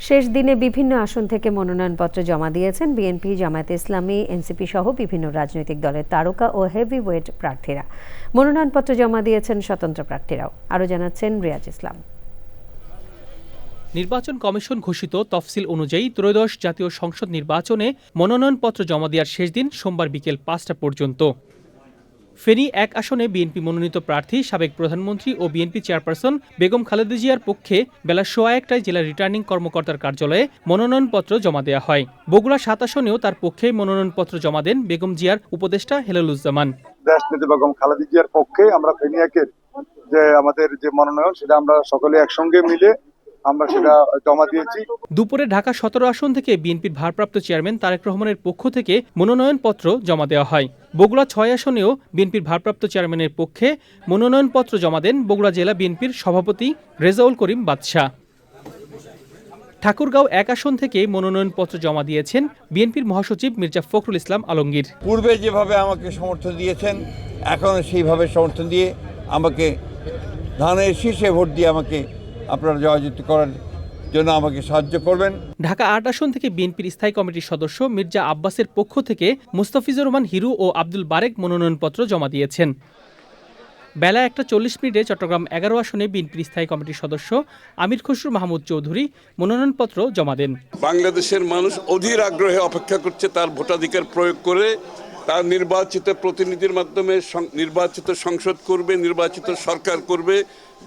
শেষ দিনে বিভিন্ন আসন থেকে মনোনয়নপত্র জমা দিয়েছেন বিএনপি, জামায়াতে ইসলামী, এনসিপি সহ বিভিন্ন রাজনৈতিক দলের তারকা ও হেভি ওয়েট প্রার্থীরা। মনোনয়নপত্র জমা দিয়েছেন স্বতন্ত্র প্রার্থীরাও। আরও জানাচ্ছেন রিয়াজ ইসলাম। নির্বাচন কমিশন ঘোষিত তফসিল অনুযায়ী ত্রয়োদশ জাতীয় সংসদ নির্বাচনে মনোনয়নপত্র জমা দেওয়ার শেষ দিন সোমবার বিকেল পাঁচটা পর্যন্ত। ফেনী এক আসনে বিএনপি মনোনীত প্রার্থী, সাবেক প্রধানমন্ত্রী ও বিএনপি চেয়ারপারসন বেগম খালেদা জিয়ার পক্ষে বেলা সোয়া একটায় জেলা রিটার্নিং কর্মকর্তার কার্যালয়ে মনোনয়নপত্র জমা দেওয়া হয়। বগুড়া সাত আসনেও তার পক্ষে মনোনয়নপত্র জমা দেন বেগম জিয়ার উপদেষ্টা হেলালুজ্জামান। দেশনেত্রী বেগম খালেদা জিয়ার পক্ষে আমরা ফেনিয়াকের যে আমাদের যে মনোনয়ন, সেটা আমরা সকলে একসঙ্গে মিলে আমরা সেটা জমা দিয়েছি। দুপুরে ঢাকা সতেরো আসন থেকে বিএনপির ভারপ্রাপ্ত চেয়ারম্যান তারেক রহমানের পক্ষ থেকে মনোনয়নপত্র জমা দেওয়া হয়। বগুড়া ছয় আসনেও বিএনপির ভারপ্রাপ্ত চেয়ারম্যানের পক্ষে মনোনয়নপত্র জমা দেন বগুড়া জেলা বিএনপির সভাপতি রেজাউল করিম বাদশাহ। ঠাকুরগাঁও এক আসন থেকে মনোনয়নপত্র জমা দিয়েছেন বিএনপির মহাসচিব মির্জা ফখরুল ইসলাম আলমগীর। পূর্বে যেভাবে আমাকে সমর্থন দিয়েছেন এখনও সেইভাবে সমর্থন দিয়ে আমাকে ধানের শীর্ষে ভোট দিয়ে আমাকে আপনারা জয়যুক্ত করার জন্য আমাকে সাহায্য করবেন। ঢাকা আট আসন থেকে বিএনপির স্থায়ী কমিটির সদস্য মির্জা আব্বাসের পক্ষ থেকে মুস্তাফিজুর রহমান হিরু ও আব্দুল বারেক মনোনয়নপত্র জমা দিয়েছেন। বেলা একটা চল্লিশ মিনিটে চট্টগ্রাম এগারো আসনে বিএনপির স্থায়ী কমিটির সদস্য আমির খসরু মাহমুদ চৌধুরী মনোনয়নপত্র জমা দেন। বাংলাদেশের মানুষ অধীর আগ্রহে অপেক্ষা করছে তার ভোটাধিকার প্রয়োগ করে তার নির্বাচিত প্রতিনিধির মাধ্যমে নির্বাচিত সংসদ করবে, নির্বাচিত সরকার করবে,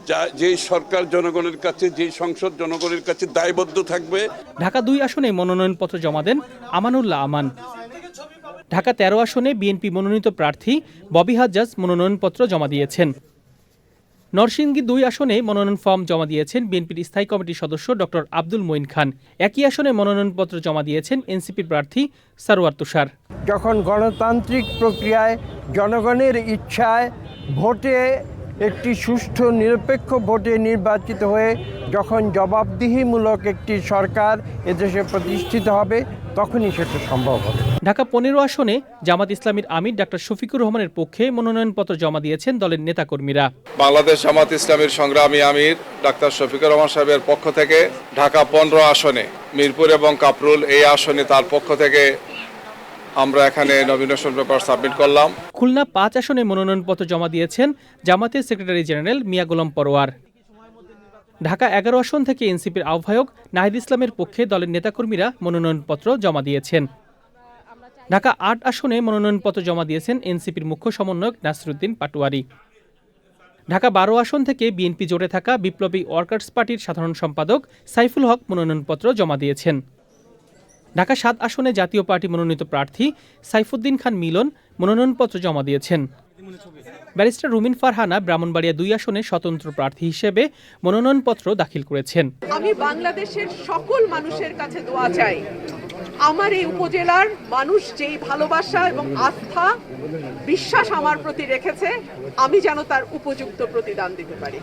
যা যেই সরকার জনগণের কাছে, যেই সংসদ জনগণের কাছে দায়বদ্ধ থাকবে। ঢাকা দুই আসনে মনোনয়নপত্র জমা দেন আমানুল্লাহ আমান। ঢাকা তেরো আসনে বিএনপি মনোনীত প্রার্থী ববি হাজাজ মনোনয়নপত্র জমা দিয়েছেন। নরসিংদী দুই আসনে মনোনয়ন ফর্ম জমা দিয়েছেন বিএনপির স্থায়ী কমিটির সদস্য ড. আব্দুল মঈন খান। একই আসনে মনোনয়নপত্র জমা দিয়েছেন এনসিপির প্রার্থী সারোয়ার তুষার। যখন গণতান্ত্রিক প্রক্রিয়ায় জনগণের ইচ্ছায় ভোটে একটি সুষ্ঠু নিরপেক্ষ ভোটে নির্বাচিত হয়ে যখন জবাবদিহিমূলক একটি সরকার এদেশে প্রতিষ্ঠিত হবে তখনই সেটা সম্ভব হবে। ঢাকা পনেরো আসনে জামাত ইসলামীর আমির ডাক্তার শফিকুর রহমানের পক্ষে মনোনয়নপত্র জমা দিয়েছেন দলের নেতাকর্মীরা। বাংলাদেশ জামাত ইসলামীর সংগ্রামী আমির ডাক্তার শফিকুর রহমান সাহেবের পক্ষ থেকে ঢাকা পনেরো আসনে মিরপুর এবং কাপরুল এই আসনে তার পক্ষ থেকে আমরা এখানে নমিনেশন পেপার সাবমিট করলাম। খুলনা পাঁচ আসনে মনোনয়নপত্র জমা দিয়েছেন জামাতের সেক্রেটারি জেনারেল মিয়া গোলাম পরোয়ার। ঢাকা এগারো আসন থেকে এনসিপির আহ্বায়ক নাহিদ ইসলামের পক্ষে দলের নেতাকর্মীরা মনোনয়নপত্র জমা দিয়েছেন। ঢাকা আট আসনে মনোনয়নপত্র জমা দিয়েছেন এনসিপির মুখ্য সমন্বয়ক নাসরুদ্দিন পাটোয়ারি। ঢাকা বারো আসন থেকে বিএনপি জোটে থাকা বিপ্লবী ওয়ার্কার্স পার্টির সাধারণ সম্পাদক সাইফুল হক মনোনয়নপত্র জমা দিয়েছেন। ঢাকা সাত আসনে জাতীয় পার্টি মনোনীত প্রার্থী সাইফুদ্দিন খান মিলন মনোনয়নপত্র জমা দিয়েছেন। ব্যারিস্টার রুমিন ফারহানা ব্রাহ্মণবাড়িয়া দুই আসনে স্বতন্ত্র প্রার্থী হিসেবে মনোনয়নপত্র দাখিল করেছেন। আমি বাংলাদেশের সকল মানুষের কাছে দোয়া চাই। আমার এই উপজেলার মানুষ যেই ভালোবাসা এবং আস্থা বিশ্বাস আমার প্রতি রেখেছে আমি যেন তার উপযুক্ত প্রতিদান দিতে পারি।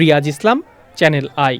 Riaz Islam channel I.